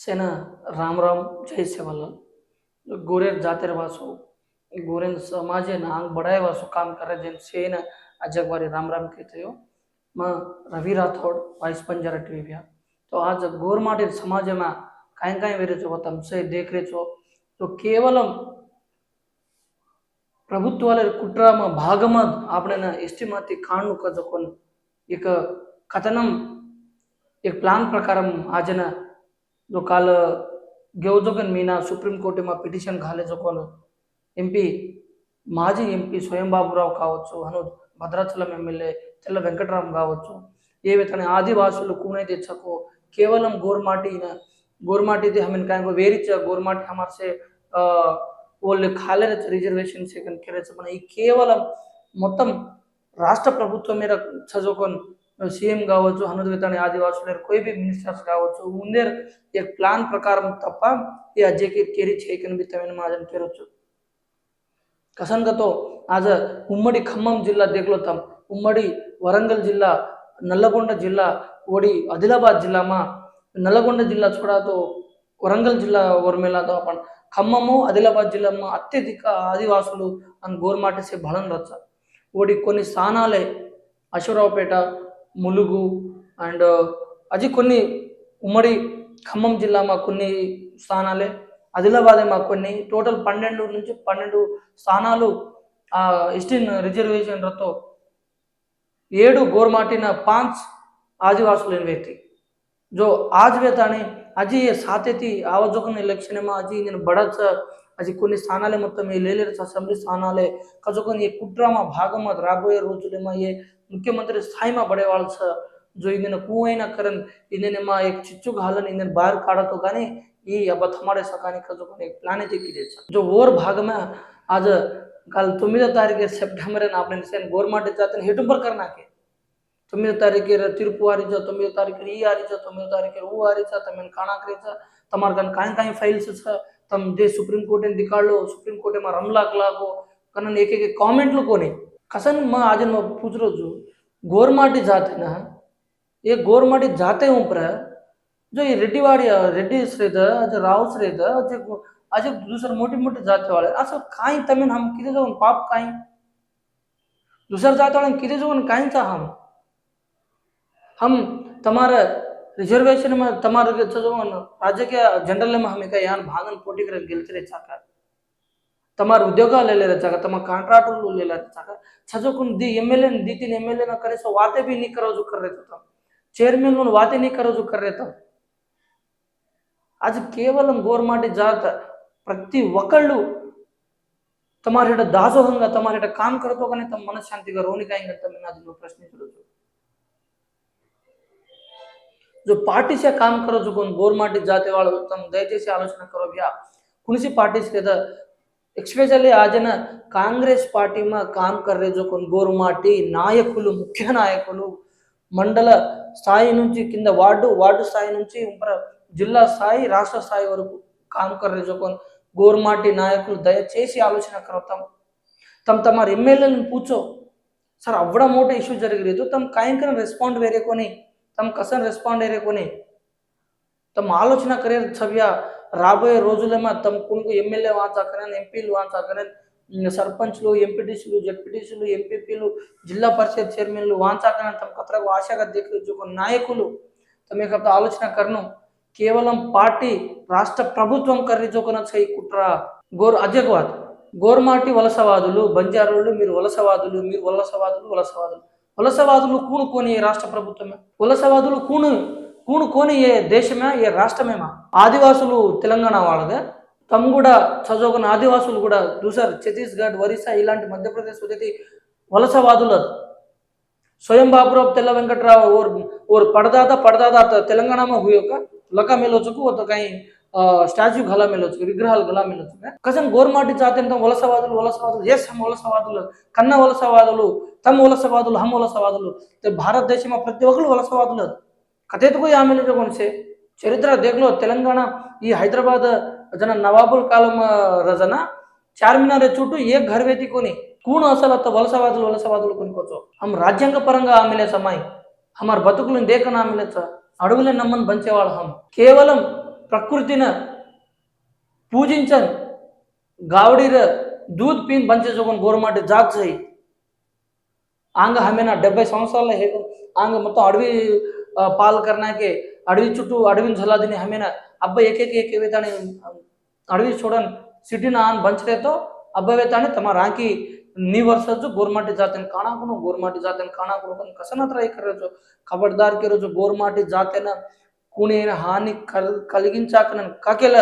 સેના રામ રામ જય સેવાલાલ ગોરેર જાતેર વાસો ગોરેન સમાજે નાંગ બળાય વાસો કામ કરે જેમ સેના આ જગવારી રામ રામ કે થયો માં રવિ રાઠોડ વાઇસ પંજારા ટીવ્યા તો આજ ગોર માટે સમાજમાં કાંઈ કાંઈ વેરેચો તમસે દેખરેચો તો કેવલમ ప్రభుత్వాల కుట్రామ భాగమా ఆపడైన ఎస్టిమాతి కాణు కదకొని ఇక కథనం ఇక ప్లాన్ ప్రకారం ఆజన जो काल ग्योजोगन मीना सुप्रीम कोर्ट में पिटिशन घाले जो कॉल ఎంపీ మాజీ ఎంపీ స్వయం బాబురావు కావచ్చు అను భద్రాచలం ఎమ్మెల్యే తెల్ల వెంకటరాం కావచ్చు ఏ తన ఆదివాసులు కూనే తెచ్చకో కేవలం గోర్మాటి గోర్మాటి హమీన్ కాయకు వేరిచ్చ గోర్మాటి హమార్సే వాళ్ళు ఖాళీ రిజర్వేషన్ సేకరణ కేవలం మొత్తం రాష్ట్ర ప్రభుత్వం మీద చదువుకొని సీఎం కావచ్చు హనుదగతాని ఆదివాసులు కోయి మినిస్టర్స్ కావచ్చు ముందేర్ ఈ ప్లాన్ ప్రకారం తప్ప ఈ అజ్జకి కేరీ చేయకని బిత్తమని మాజన్ పేరొచ్చు. కసంగతో ఆజ ఉమ్మడి ఖమ్మం జిల్లా దిగులుతాం ఉమ్మడి వరంగల్ జిల్లా నల్లగొండ జిల్లా ఓడి ఆదిలాబాద్ జిల్లామా నల్లగొండ జిల్లా చూడతో వరంగల్ జిల్లా ఓర్మేలాతో అప్పన్ ఖమ్మము ఆదిలాబాద్ జిల్లా అత్యధిక ఆదివాసులు అని గోర్మాటేసే బలం రచ్చ. ఓడి కొన్ని స్థానాలే అశ్వరావుపేట ములుగు అండ్ uh, అది కొన్ని ఉమ్మడి ఖమ్మం జిల్లా మాకు కొన్ని స్థానాలే ఆదిలాబాదే మాకు కొన్ని టోటల్ పన్నెండు నుంచి పన్నెండు స్థానాలు ఆ ఇస్టిన్ రిజర్వేషన్లతో ఏడు గోర్మాటిన పాంచ్ ఆదివాసులు వ్యక్తి జో आज वे ताने సాతేతి ఆవజోకం ఎలక్షనేమా అజీ నేను బడచ అది కొన్ని స్థానాలే మొత్తం ఈ లేలేరు అసెంబ్లీ స్థానాలే. కజుకొని ఈ కుట్రామా భాగమా రాబోయే రోజులేమా ఏ મુખ્યમંત્રી સ્થાયીમાં બળેવાળ છે જો ઇંદિನ ಕೂವೈನ ಕರನ್ एक चिच्चू ಚಿಚ್ಚು इन्हें बाहर काड़ा तो गाने ये अब हमारे सकाने का जो मैंने एक प्लान किए जो और भाग में, आज कल तुम्हें तारीखे सेप्टेम्बर आपने गोरमाट जाते हेटुंबर करना के तुम्हें तारीख तिरुपु आ रही तुम्हें तारीख ई आ रही तुम्हें तारीखे वो आ रही तमें काना करे तमार कन कहीं कहीं फाइल्स तम जे सुप्रीम कोर्ट ने निकालो सुप्रीम कोर्ट में रमला कला को कन एक एक कमेंटल को नहीं असन मां आज मां पूछ रहा जो गोरमाटी जात है ना ये गोरमाटी जाते हूँ जो ये रेड्डी वाड़ी रेड्डी श्रेद जो राव श्रेद जो आज दुसरे मोठी मोठी जातीवाळे असं काय तमीन हम किती जाऊन पाप काय दुसऱ्या जातीवाळ्यां किती जाऊन काहींचा हम। हम तमार रिझर्वेशन में तमार जो राजकीय जनरल में हमें का यहाँ भांगन पोटी कर गिलते रे चाकर। ತಮ್ಮ ಉದ್ಯೋಗ ಇರಚಾಗ ತಮ್ಮ ಕಾಂಟ್ರಾಕ್ಟರ್ಗಳು ಇರಚಾಗ ಸಜೋಕೊಂಡು ದಿ ಎಮ್ ಎಲ್ ಎನ್ ದಿ ಎಮ್ ಎಲ್ ಎನ ಕರೆಸೋ ವಾತೆ ಬಿ ನೀ ಕರೋಜು ಕರ್ರೆ ತಮ್ಮ चेयरमैन लोग बातें नहीं करो जो कर रहे थे आज కేవలం గవర్నమెంట్ జాత ప్రతి ఒక్కళ్ళు తమారిట దాసోహంగా తమారిట కామ్ కరతో కానీ తమ మనశ్శాంతిగా రోనికాయంగా తమని అది నువ్వు ప్రశ్నించలేదు जो पार्टी से काम करो जो गवर्नमेंट जाते వాళ్ళు తమ దయచేసి ఆలోచన కరో భ్యా కునిసి పార్టీస్ లేదా ಎಕ್ಸ್ಪೆಷಲಿ ಆ ಜನ ಕಾಂಗ್ರೆಸ್ ಪಾರ್ಟಿಮ ಕಾಮ್ ಕರ್ರೆ కొన్ని గోరు మాటి నాయకులు ముఖ్య నాయకులు మండల స్థాయి నుంచి కింద వార్డు వార్డు స్థాయి నుంచి జిల్లా స్థాయి రాష్ట్ర స్థాయి వరకు కామ్ కర్రే జోకొని గోరుమాటి నాయకులు దయచేసి ఆలోచన కలుగుతాం తమ తమ ఎమ్మెల్యేలను కూర్చో. సార్ అవ్వడం మూట ఇష్యూ జరగలేదు. తమ కాయంకరం రెస్పాండ్ వేరే కొని తమ కసన్ రెస్పాండ్ వేరే కొని తమ ఆలోచన కరే సవ్య రాబోయే రోజులમાં తమ కొనుకు ఎమ్మెల్యే వాంచాకరని ఎంపీలు వాంచాకరని సర్పంచ్లు ఎంపీటీసీలు జడ్పీటీసీలు ఎంపీపీలు జిల్లా పరిషత్ చైర్మన్లు వాంచాకరని తమ కతరకు ఆశగా దిక్కు నాయకులు. తమ యొక్క ఆలోచన కరను కేవలం పార్టీ రాష్ట్ర ప్రభుత్వం కర్రీ జోకన కుట్ర. గోర్ అజగవాద్ గోర్మాటి వలసవాదులు బంజారులు మీరు వలసవాదులు మీరు వలసవాదులు వలసవాదులు. వలసవాదులు కూనుకొని రాష్ట్ర ప్రభుత్వమే. వలసవాదులు కూను. కూనుకొని ఏ దేశమే ఏ రాష్ట్రమేమా ఆదివాసులు తెలంగాణ వాళ్ళదే తమ కూడా చదువుకున్న ఆదివాసులు కూడా దూసర్ ఛత్తీస్గఢ్ ఒరిస్సా ఇలాంటి మధ్యప్రదేశ్ వచ్చేది వలసవాదులు स्वयं बाबूराव तेला वेंकटराव और और पड़दादा पड़दादा तो तेलंगाना में हुई का लका मेलो चुकू वो तो कहीं స్టాచ్యూ గలా మెలొచ్చు విగ్రహాలు గలా మెలొచ్చు కసన్ గోర్మాటి జాతీయంతో వలసవాదులు వలసవాదులు ఎస్ హమ్ వలసవాదులు కన్న వలసవాదులు తమ వలసవాదులు హమ్ వలసవాదులు భారతదేశం ప్రతి ఒక్కరు వలసవాదులు ಕಥೆಗೂ ಆಮೇಲೆ ಒನ್ಸೆ చరిత్ర ದೇಗ್ಲೋ తెలంగాణ ఈ హైదరాబాద్ జన నవాబుల్ కాలం రజన చార్మినార్ చుట్టూ ఏ గర్వెత్తుకొని కూణ అసలు అత్త వలసవాదులు వలసవాదులు కొనుక్కోవచ్చు ఆమె రాజ్యాంగ పరంగా ఆమెలే సమాయి. అమర్ బతుకులను దేకన ఆమెలేచ్చ. అడవులే నమ్మని పంచేవాళ్ళ హం కేవలం ప్రకృతిని పూజించని గావడీర దూద్ పీన్ పంచేసుకొని గోరమాటి జాగ్ చేయి ఆంగ హమేనా డెబ్బై సంవత్సరాల హేగ ఆంగ మొత్తం అడవి ఆ, పాలు కర్నాకే అడవి చుట్టూ అడవిని ఝలాదిని హమేనా అబ్బాయి ఏకేక ఏక వేతాని అడవి చూడని ಸಿಟಿನ ಆನ್ ಬಂಚರೇತೋ ಅಬ್ಬವೇ ತಾನೆ ತಮ್ಮ ರಾಕಿ ನೀ ವರ್ಷದ್ದು ಗೋರ್ಮಾಟಿ ಜಾತಿನ ಕಾಣಾಕುನು ಗೋರ್ಮಾಟಿ ಜಾತಿನ ಕಾಣಾಕುನು ಕನ್ ಕಸನ ಹತ್ರ ಕರೋಜು ಖಬರ್ದಾರ್ ಕಿರೋಜು ಗೋರ್ಮಾಟಿ ಜಾತಿನ ಕುಣೇನ ಹಾನಿ ಕಲ್ కలిగించాక నన్ను కాకెల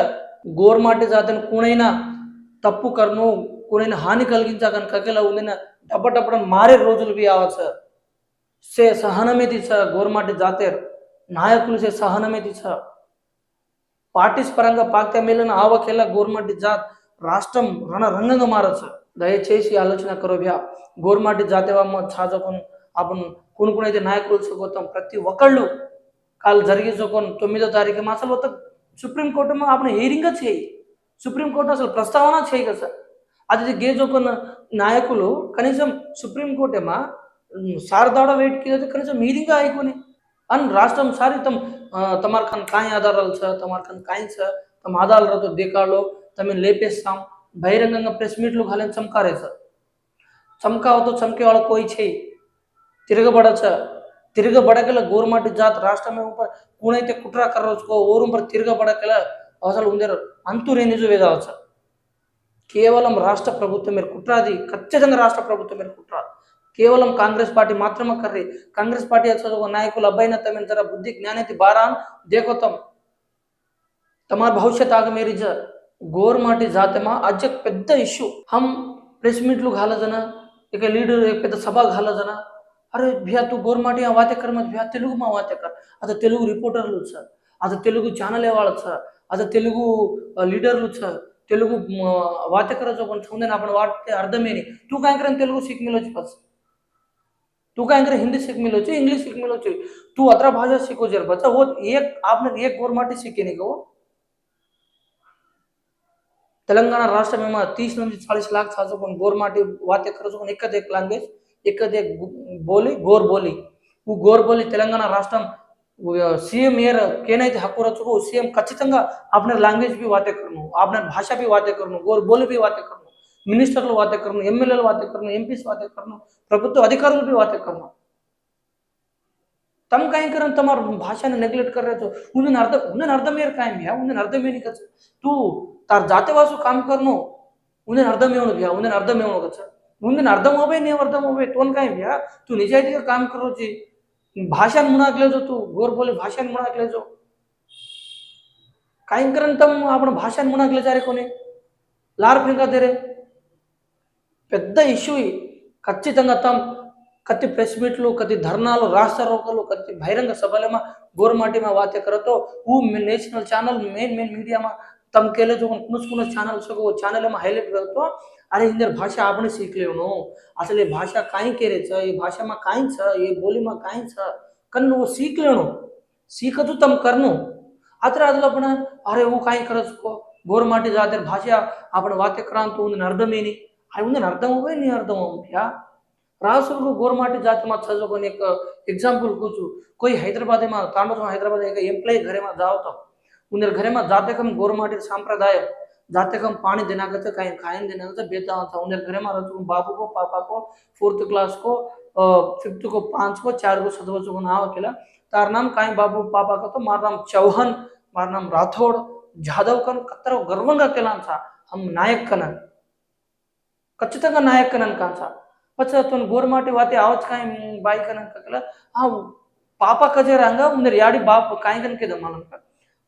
గోర్మాటి జాతిని కూనైన తప్పు కర్ను కూనైన హాని కలిగించాక కకెల ఉందిన డబ్బ డబ్బడం మారే రోజులు బి ఆవచ్చు से ಸಹನಮಿತಿ స గోర్మాటి జాతేర్ నాయకులు సే సహనమితి స. పార్టీస్ పరంగా పాక్తే మేలిన ఆవకెల్లా గోర్మాటి జాత్ రాష్ట్రం రణరంగంగా మారచ్చు దయచేసి ఆలోచన కరోవ్యా గోర్మాటి జాతేవమ్మ ఛాచకొని అప్పుడు కొనుక్కునైతే నాయకులు సగోతాం ప్రతి ఒక్కళ్ళు కాళ్ళు జరిగించుకొని తొమ్మిదో తారీఖు మా అసలు సుప్రీంకోర్టు ఆపణ హీరింగ్గా చేయి. సుప్రీంకోర్టు అసలు ప్రస్తావన చేయగల సార్ అది గేజోకున్న నాయకులు కనీసం సుప్రీంకోర్టు ఏమా శారదాడ వేటికి કર્યો છે કરે છે મીરિંગ రాష్ట్రం સારી તમ તમારા કન કાંઈ ఆధారాలు సార్ તમારા કન કાંઈ છે తమ ఆధారాలతో దీకాళ్ళు తమని లేపేస్తాం. బహిరంగంగా ప్రెస్ మీట్లు కాలేని చమకారే సార్. చమకావతో చమకే వాళ్ళ కోయి చేయి. తిరగబడచ్చ తిరగబడకల గోరుమాటి జాత రాష్ట్రమే ఊపర్ కూనైతే కుట్ర కర్రోచుకో ఓరుంపర్ తిరగబడకల అవసరం ఉందే అంతూ రేంజు వేదావచ్చు కేవలం రాష్ట్ర ప్రభుత్వం మీరు కుట్రాది ఖచ్చితంగా రాష్ట్ర ప్రభుత్వం మీరు కుట్రాది. ಕೇವಲ ಕಾಂಗ್ರೆಸ್ ಪಾರ್ಟಿ ಮಾತ್ರ ಕರ್ರಿ ಕಾಂಗ್ರೆಸ್ ಪಾರ್ಟಿ ಹಚ್ಚೋದು ನಾಯಕರು ಅಭಯನತಮಿಂತರ ಬುದ್ಧಿ ಜ್ಞಾನತಿ ಬಾರಾನ್ ದೇಕೋತಮ್ తమ భవిష్యత్ ఆగ మేరీ గోర్మాటి జాతమా అజ్జ పెద్ద ఇష్యూ. హమ్ ప్రెస్ మీట్లు కాలదనా ఇక లీడర్ పెద్ద సభ కాలదనా అరే భ్యా తూ గోర్మాటి ఆ వాతెక్కర్ మధ్య భ్యా తెలుగు మా వాతెక్కర్ అది తెలుగు రిపోర్టర్లు సార్. అది తెలుగు ఛానల్ వాళ్ళు సార్. అది తెలుగు లీడర్లు సార్. తెలుగు వాతెక్కర కొంచెం ఉందని అప్పుడు వాటితే అర్థమేని తూ కాంకరం తెలుగు సిగ్నల్ వచ్చి పర్సన్ तू કાંઈ અંગ્રેજી हिंदी सीख मिलो चाहिए इंग्लिश सीख मिलो चाहिए तू અત્ર भाषा सीखो जर बच्चा वो एक आपने एक ઓર માટે શીખી નહીં કહો तेलंगाना राष्ट्र में मैं तीस में चालीस लाख छात्र को गोर माटी बातें करो सो एक एक लैंग्वेज एक एक बोली, गोर बोली. वो गोर बोली तेलंगाना राष्ट्र सीएम एर केनई हकू रचो सीएम खचित अपने लैंग्वेज भी वाते करनो अपने भाषा भी वाते करनो, गोर बोली भी वाते करनो. మినిస్టర్లు వాతెక్కరను ఎమ్మెల్యేలు వాతెక్కరను ఎంపీస్ వాతెక్కరను ప్రభుత్వ अधिकारियों भी बातें करना तम काय करन तुम्हार भाषा ने नेग्लेक्ट कर रहे तो उन्हें अर्ध उन्हें अर्ध मेर काय में उन्हें अर्ध में निकच तू तार जाते वासु काम करनो उन्हें अर्ध में होनो गया उन्हें अर्ध में होनो गच उन्हें अर्ध में होबे ने अर्ध में होबे तोन काय में तू निजायती का काम करो जी भाषण मुणाकले जो तू गोर बोले भाषण मुणाकले जो काय करन तम आपण भाषण मुणाकले जा रे कोने लार फिंगा दे रे పెద్ద ఇష్యూ ఖచ్చితంగా తమ్ కత్తి ప్రెస్ మీట్లు కత్తి ధర్నాలు రాష్ట్ర రోగాలు కత్తి బహిరంగ సభలేమా గోర్మాటిమా వాతకరతో ఊ నేషనల్ ఛానల్ మెయిన్ మెయిన్ మీడియామా తమ केले जो ఛానల్స్ ఒక ఛానల్ ఏమో హైలైట్ కలతో అరే इंदर భాష આપણે సీక్లేవును. అసలు ఈ భాష కాయి కేరే సార్ ఈ భాష భాషમાં కాయి છે ఈ બોલીમાં కాయి છે కన్ను શીખ લેણો શીખતું તમ કરનું అతర అదిలో પણ అరే ఊ కాయి కరచుకో. గోరమాటి జాతర భాష આપણે వాక్యక్రాంతి ఉంది అర్థమేని ఉందని అర్థమవుతాయి నీ అర్థం అవుతాయా రాసులకు గోర్మాటి జాతి మా చదువుకొని యొక్క ఎగ్జాంపుల్ కూర్చు कोई हैदराबाद में तांडो हैदराबाद एक एम्प्लॉय घरे में जाओ तो उन्हें घरे में जाते कम गोरमाटी संप्रदाय जाते कम पानी देना करते कहीं खाएन देना करते बेता था उन्हें घरे में रहते बाबू को पापा को फोर्थ क्लास को फिफ्थ को पाँच को चार को सत बच्चों को ना होकेला तार नाम कहीं बाबू पापा का तो मार नाम चौहान मार नाम राठौड़ जादव कन कत्तर गर्व का केला हम नायक कनन ఖచ్చితంగా నా ఎక్కనని కాంచ పచ్చతోని గోరుమాటి వాతే ఆవచ్చు కాయం బాయి కనుక ఆ పాప కజేరంగా ముందర యాడి బాపు కాయ కనుకేద మనక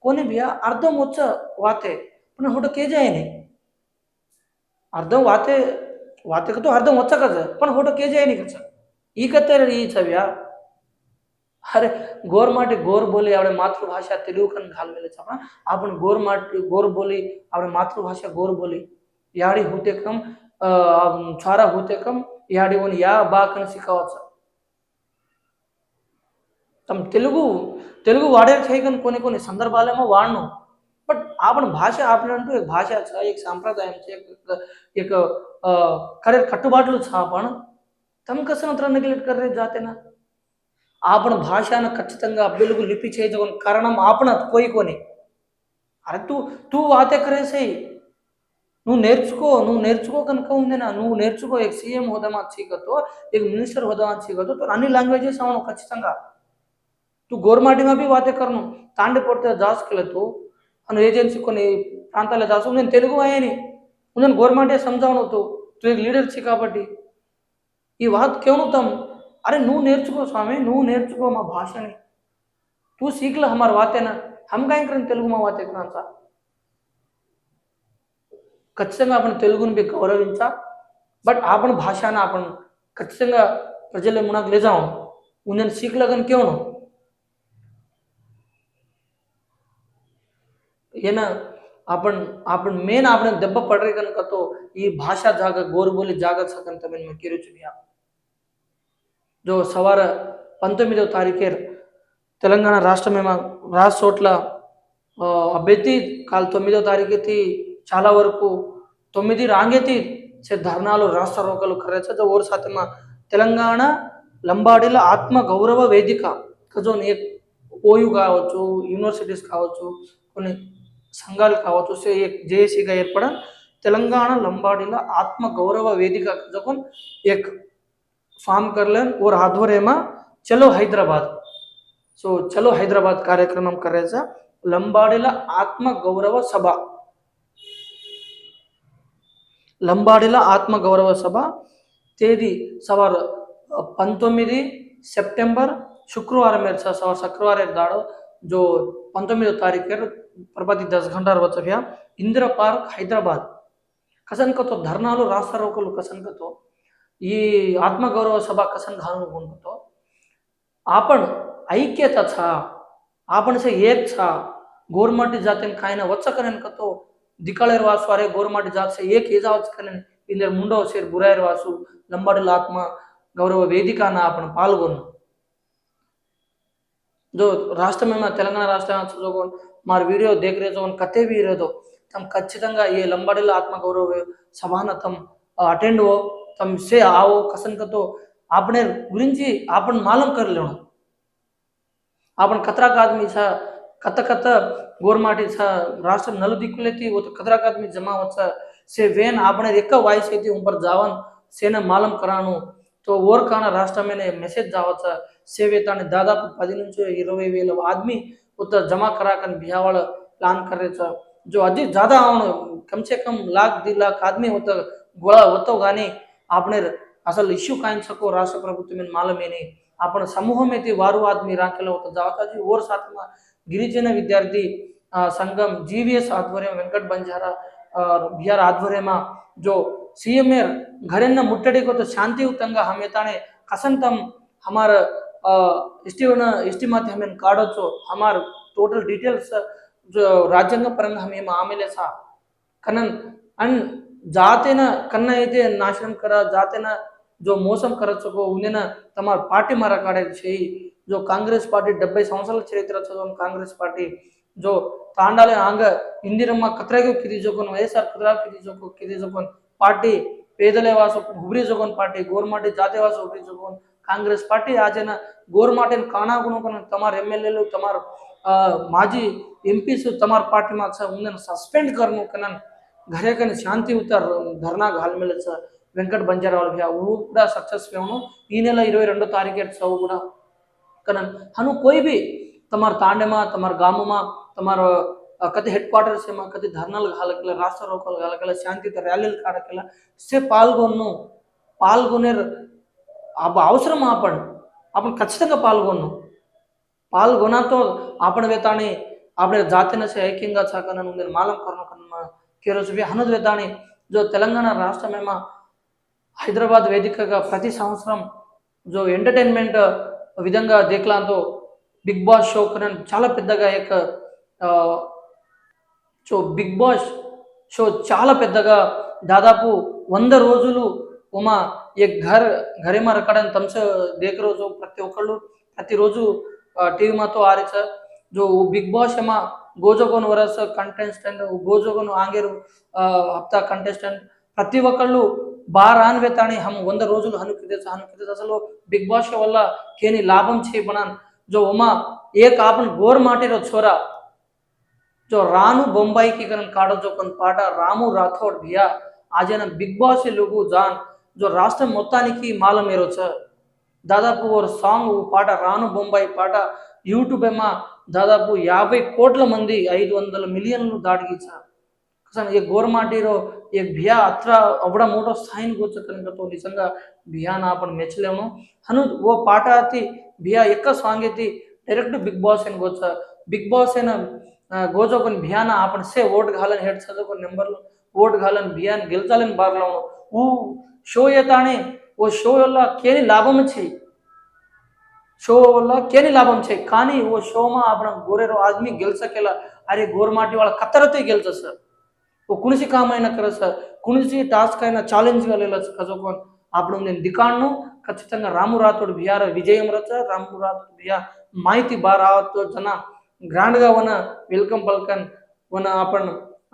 कोणी भी अर्धम उच्च वाते पण होट के जाय नाही अर्धम वाते वाते का तो अर्धम उच्च कच पण होट के जाय नाही कच ई कतर ई छव्या अरे गोरमाटी गोर बोली आवडे मातृभाषा तिरुकन घालवेले छपा आपण गोरमाटी गोर बोली आवडे मातृभाषा गोर बोली याडी होते कम చారా ಚಾರ యాడి ಯಾಡಿವನ್ యా బాకను సిక్కవచ్చు తమ తెలుగు తెలుగు వాడే చేయగని కొన్ని కొన్ని సందర్భాలేమో వాడను బట్ ఆపణ భాష ఆపినట్టు భాష ఏక సాంప్రదాయం ఏక కట్టుబాట్లు చాపణ తమ కసిన ఉత్తర నెగ్లెక్ట్ కర్రే జాతేనా ఆపణ భాషను ఖచ్చితంగా వెలుగు లిపి చేయగలని కారణం ఆపణ కోయికొని అరే తూ తూ వాతే కరేసేయి నువ్వు నేర్చుకో నువ్వు నేర్చుకో కనుక ఉందేనా నువ్వు నేర్చుకో ఎక్ సీఎం హోదా మాకు చేయగలతో ఎక్ మినిస్టర్ హోదా మాకు తో అన్ని లాంగ్వేజెస్ అవును ఖచ్చితంగా. తు గోర్మాటిమా బి బాతే కరను తాండి పొడితే దాసుకెళ్ళతో అను ఏజెన్సీ కొన్ని ప్రాంతాల్లో దాసు నేను తెలుగు అయ్యాని నేను గవర్నమెంటే సంజావను తూ లీడర్ లీడర్చి కాబట్టి. ఈ వాత్ కేవనుతాం అరే నువ్వు నేర్చుకో స్వామి నువ్వు నేర్చుకో మా భాషని. తూ సీక్ల హమర్ వాతేనా హమ్ కాయం తెలుగు మా వాతే కరాన్ సార్. ఖచ్చితంగా आपण తెలుగుని బి గౌరవించా बट आपण भाषाना आपण ఖచ్చితంగా ప్రజల मुनाक ले जाऊं उन्हें सीख लगन क्यों नो येणं आपण आपण मेन आपण దెబ్బ పడరే కనుక तो ఈ భాష జాగ గోరుబోలి జాగ సకన్ తమిన్ में కిరు చునియా जो సవార పంతొమ్మిదవ తారీఖు తెలంగాణ రాష్ట్రమేమో రాజ్ చోట్ల ఆ, అభ్యర్థి కాల్ తొమ్మిదో తారీఖు చాలా వరకు తొమ్మిది రాంగేతి ధర్నాలు రాష్ట్ర రోగాలు కరచత ఓరు సాతమ తెలంగాణ లంబాడీల ఆత్మ గౌరవ వేదిక. కజో నే ఓయు కావచ్చు యూనివర్సిటీస్ కావచ్చు కొన్ని సంఘాలు కావచ్చు జేఏసీగా ఏర్పడ తెలంగాణ లంబాడీల ఆత్మ గౌరవ వేదిక కజోకం ఎక్ ఫామ్ కర్లన్ ఓర్ ఆధ్వర్యమా చలో హైదరాబాద్. సో చలో హైదరాబాద్ కార్యక్రమం కరేసా లంబాడీల ఆత్మ గౌరవ సభ. లంబాడిల ఆత్మగౌరవ సభ తేదీ సవర్ పంతొమ్మిది సెప్టెంబర్ శుక్రవారం ఏర్చా సవర్ శుక్రవారం దాడు జో పంతొమ్మిదో తారీఖు ప్రభాతి దశ గంటల వచ్చవ్య ఇందిరా పార్క్ హైదరాబాద్. కసన్కతో ధర్నాలు రాస్తారోకులు కసన్కతో ఈ ఆత్మగౌరవ సభ కసన్ ధానుకుంటుతో ఆపణ్ ఐక్యత ఆపణ సే ఏక్ ఛా గోర్మట్టి జాతిని కాయన వచ్చకనెనకతో ದಿಕ್ಕಾಳಿರುವ ಸ್ವರೆ ಗೋರ್ಮಾಟ್ ಜಾಬ್ಸ ಏಕೆ ಏಜಾವಚ್ಕನೆ ಇಂದರ ಮುಂಡೋ ಸೇರ್ ಬುರಾಯಿರುವಾಸು ಲಂಬಾಡುಲ ಆತ್ಮ ಗೌರವ ವೇದಿಕಾನ ಆಪಣ ಪಾಲ್ಗೊಂಡು जो राष्ट्र में मैं तेलंगाना राष्ट्र में मार वीडियो देख रहे तो कते भी रहे तो तम ఖచ్చితంగా ఏ లంబాడీల ఆత్మగౌరవ సభాన తమ్ అటెండ్ ఓ తమ్ సే ఆవో కసన్కతో ఆపణ గురించి ఆపణ మాలం కర్లేను ఆపణ కతరా కాదు మీ ಕಥ ಕಥ ಗೋರ್ ಮಾಡಿ ಸ ರಾಷ್ಟ್ರ ನಲು ದಿಕ್ಕುಲೈತಿ ಇವತ್ತು ಖದರ್ ಅಕಾದಮಿ ಜಮಾ ವಚ್ಚ ಸೇ ವೇನ್ ಆಪಣೆ ಎಕ್ಕ ವಾಯ್ಸ್ ಐತಿ ಉಂಪರ್ ಜಾವನ್ ಸೇನ మాలం కరాను. తో ఓర్ కాన రాష్ట్ర మీద మెసేజ్ జావచ్చ సేవేతాన్ని దాదాపు పది నుంచి ఇరవై వేల ఆద్మీ ఉత్త జమా కరాకని బిహావాళ ప్లాన్ కరేచ జో అది జాదా అవును కమ్సే కమ్ లాక్ ది లాక్ ఆద్మీ ఉత్త గోళా ఒత్తో కానీ ఆపనే అసలు ఇష్యూ కాయించకో రాష్ట్ర ప్రభుత్వం మాలమేని. ఆపణ సమూహం అయితే వారు ఆద్మీ రాకేలా ఉత్త జావతాజీ ఓర్ సాత్మ गिरीजन विद्यार्थी संघम जीवीएस आध्वर्यम वेंकट बंजारा बिहार आध्वर्यम जो सी एम एर घर को तो शांतियुत हमें ताने कसंतम हमार इष्टिवन इष्टिमा हमें काड़ोचो हमार टोटल डीटेल्स जो राज्यांग परंग हम आमले सा कनन अन्न जाते न कन्न ऐते नाशनम करा जाते ना जो మోసం కరచుకో ఉలిన తమ పార్టీ మరకాడే చేయి జో కాంగ్రెస్ పార్టీ డెబ్బై సంవత్సరాల చరిత్ర చదవని కాంగ్రెస్ పార్టీ జో తాండాలే ఆంగ ఇందిరమ్మ కత్రగో కిరిజోకొని వైఎస్ఆర్ కుదరా కిరిజోకో కిరిజోకొని పార్టీ పేదలే వాసు హుబ్రి జోగోన్ పార్టీ గోర్మాటి జాతీయ వాసు హుబ్రి జోగోన్ కాంగ్రెస్ పార్టీ ఆజన గోర్మాటిని కానాగుణకొని తమారు ఎమ్మెల్యేలు తమారు మాజీ ఎంపీస్ తమారు పార్టీ మాకు సార్ ఉందని సస్పెండ్ కరను కన్నాను घरे कन शांति उतर धरना घाल में सर వెంకట బంజారావల్భ్య ఊ కూడా సక్సెస్ వేవನು ఈ నెల ఇరవై రెండో తారీఖు సౌ కూడా. కనన్ హను కోయి బి తమార్ తాండెమా తమార్ గామమా తమార్ కతి హెడ్ క్వార్టర్స్ ఏమా కతి ధర్నాలు కాలకెళ్ళ రాష్ట్ర రూపాలు కాలకెళ్ళ శాంతియుత ర్యాలీలు కాడకెళ్ళ సే పాల్గొన్ను పాల్గొనే అవసరం ఆపండి. అప్పుడు ఖచ్చితంగా పాల్గొన్ను. పాల్గొనతో ఆపడవేతాని ఆపడే జాతిన ఐక్యంగా చాకనని ఉంది మాలం కరుణ కన్న కేరోజు హనుద్వేతాని జో తెలంగాణ రాష్ట్రమేమా హైదరాబాద్ వేదికగా ప్రతి సంవత్సరం జో ఎంటర్టైన్మెంట్ విధంగా దేక్లాంతో బిగ్ బాస్ షో చాలా పెద్దగా యొక్క సో బిగ్ బాస్ షో చాలా పెద్దగా దాదాపు వంద రోజులు ఉమా ఈ ఘర్ ఘరేమా రక్కడం తమస దేక్ రోజు ప్రతి ఒక్కళ్ళు ప్రతిరోజు టీవీ మాతో ఆరేస జో బిగ్ బాస్ ఏమా గోజోగోన్ వరస్ కంటెస్టెంట్ గోజోగోన్ ఆంగేరు హప్తా కంటెస్టెంట్ ప్రతి ఒక్కళ్ళు బారాన్వితాని హమ్ వంద రోజులు హనుకిదేశ హనుకిదేశ అసలు బిగ్ బాస్ వల్ల కేని లాభం చేయబడాన్ జో ఉమా ఏ కాపన్ గోర్ మాటిరో చోరా జో రాను బొంబాయి కి కరన్ కాడో జో కొన్ పాట రాము రాథోడ్ భియా ఆజైన బిగ్ బాస్ లోగు జాన్ జో రాష్ట్రం మొత్తానికి మాల మేరో సార్ దాదాపు ఓ సాంగ్ పాట రాను బొంబాయి పాట యూట్యూబ్ ఏమా దాదాపు యాభై కోట్ల మంది ఐదు వందల మిలియన్లు దాడిగించారు కసం ఏ గోర్మాటిరో ఏ బియా అత్ర అవడ మోటో స్థాయిని గోచకరంగతో నిజంగా బియాన ఆపణ మెచ్చలేము. హను ఓ పాట అతి బియా ఎక్క సాంగేతి? డైరెక్ట్ బిగ్ బాస్ అని గోచ బిగ్ బాస్ అయిన గోచకొని బియాన ఆపణ సే ఓటు ఘాలని హెడ్ చదువుకొని నెంబర్లో ఓటు ఘాలని బియాని గెలిచాలని బారలోను ఊ షో ఏతానే ఓ షో వల్ల కేని లాభం చేయి షో వల్ల కేని లాభం చేయి కానీ ఓ షోమా ఆపణ గోరేరో ఆద్మీ గెలిచకేలా? అరే గోరమాటి వాళ్ళ కత్తరతో గెలిచారు కునిసి కామైన కునిసి టాస్క్ అయిన ఛాలెంజ్గా లేదా కజోకోన్ అప్పుడు నేను దికాన్ను. ఖచ్చితంగా రాము రాథోడ్ బిహార్ విజయం రచ రాము రాథోడ్ బిహార్ మాహితి బారాతో జన గ్రాండ్గా వన వెల్కమ్ పల్కన్ వన అప్పన్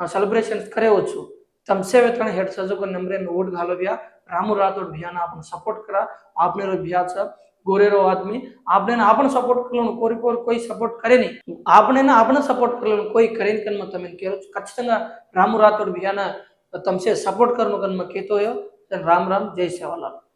సెలబ్రేషన్స్ కరేవచ్చు తమ సేవ తన हेड सजो को नंबर वोट घालो भैया रामू राठौड़ भैया ने अपन सपोर्ट करा आपने रो भैया सब गोरे रहो आदमी आपने ना आपने सपोर्ट कर लो कोरी कोरी कोई सपोर्ट करे नहीं आपने ना आपने सपोर्ट कर लो कोई करे कन्म तमें केरो ఖచ్చితంగా రాము तमसे सपोर्ट తమసే कन కర్మ కన్మ కేతోయో राम राम जय సేవలాల్